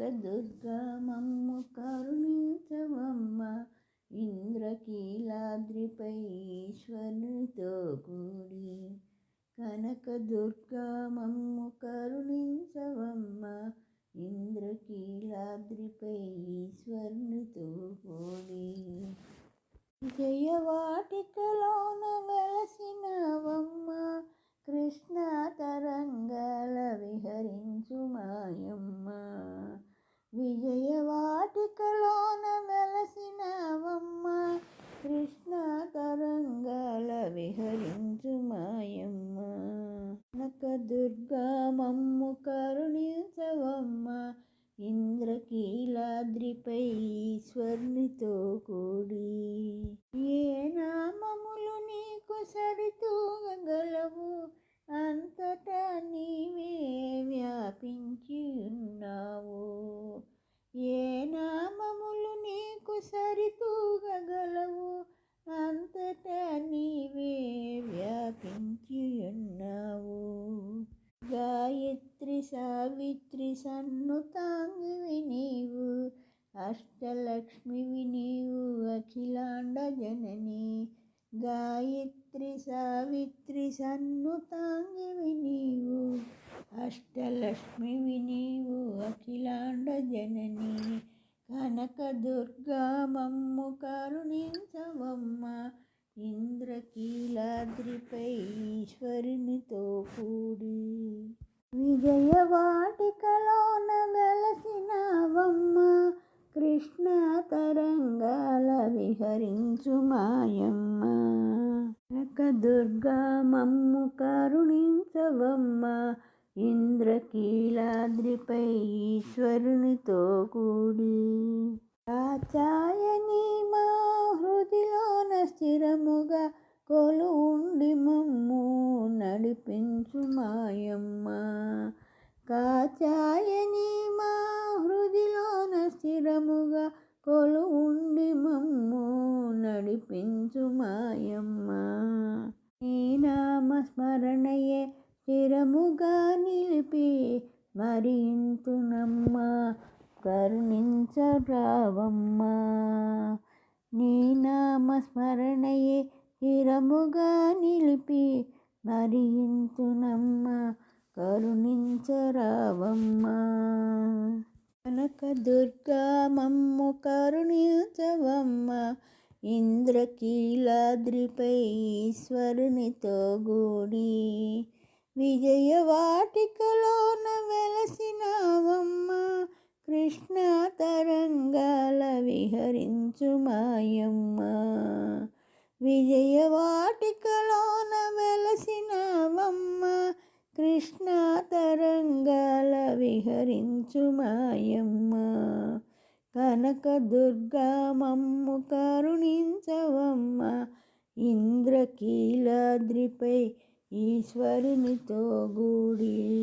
కనకదుర్గా మమ్ము కరుణించవమ్మ ఇంద్రకీలాద్రిపై ఈశ్వరునితో కూడి. కనకదుర్గా మమ్ము కరుణించవమ్మ ఇంద్రకీలాద్రిపై ఈశ్వరునితో కూడి. జయవాటికలో కృష్ణ తరంగాల విహరించు మాయమ్మ. విజయవాటికలోన వెలసినవమ్మ కృష్ణ తరంగాల విహరించు మాయమ్మ. నక దుర్గా మమ్ము కరుణించవమ్మ. ఇంద్రకీలాద్రిపై స్వర్ణితో కూడి. ఏ నామ సావిత్రి సావిత్రి సన్నుతాంగివి నీవు అష్టలక్ష్మివి నీవు అఖిలాండ జనని. గాయత్రి సావిత్రి సన్నుతాంగివి నీవు అష్టలక్ష్మివి నీవు అఖిలాండ జనని. కనక దుర్గా మమ్ము కరుణించవమ్మ ఇంద్రకీలాద్రిపై ఈశ్వరునితో కూడి. విజయవాటికలోన వెలసినవమ్మ కృష్ణ తరంగాల విహరించు మాయమ్మ. కనక దుర్గా మమ్ము కరుణించవమ్మ ఇంద్రకీలాద్రిపై ఈశ్వరునితో కూడి. ఆచాయ నడిపించు మాయమ్మ. కాచాయని మా హృదిలోన స్థిరముగా కొలు ఉండి మమ్ము నడిపించు మాయమ్మ. నీ నామ స్మరణయే స్థిరముగా నిలిపి మరింతునమ్మా కరుణించరావమ్మ. నీ నామ స్మరణయే స్థిరముగా నిలిపి మరింతునమ్మ కరుణించరావమ్మ. కనక దుర్గా మమ్ము కరుణించవమ్మ ఇంద్రకీలాద్రిపై ఈశ్వరునితో గూడి విజయవాటికలోన వెలసినవమ్మ. కృష్ణ తరంగాల విహరించు మాయమ్మ. విజయవాటికలోన కృష్ణ తరంగాల విహరించు మాయమ్మ. కనక దుర్గా మమ్ము కరుణించవమ్మ. ఇంద్రకీలాద్రిపై ఈశ్వరునితో గూడి.